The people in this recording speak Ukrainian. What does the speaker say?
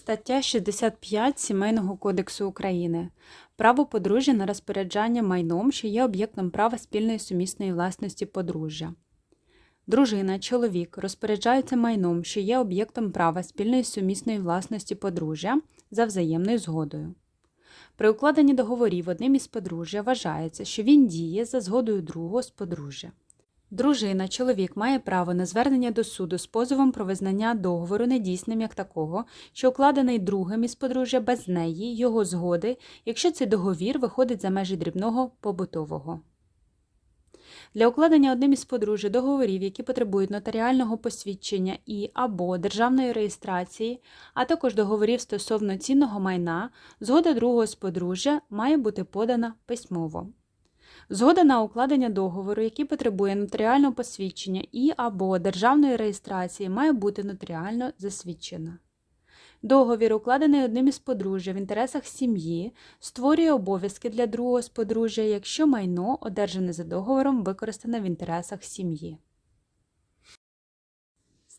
Стаття 65 Сімейного кодексу України. Право подружжя на розпоряджання майном, що є об'єктом права спільної сумісної власності подружжя. Дружина, чоловік розпоряджаються майном, що є об'єктом права спільної сумісної власності подружжя за взаємною згодою. При укладенні договорів одним із подружжя вважається, що він діє за згодою другого з подружжя. Дружина, чоловік має право на звернення до суду з позовом про визнання договору недійсним як такого, що укладений другим із подружжя без неї, його згоди, якщо цей договір виходить за межі дрібного побутового. Для укладення одним із подружжя договорів, які потребують нотаріального посвідчення і або державної реєстрації, а також договорів стосовно цінного майна, згода другого з подружжя має бути подана письмово. Згода на укладення договору, який потребує нотаріального посвідчення і або державної реєстрації, має бути нотаріально засвідчена. Договір, укладений одним із подружжя в інтересах сім'ї, створює обов'язки для другого з подружжя, якщо майно, одержане за договором, використане в інтересах сім'ї.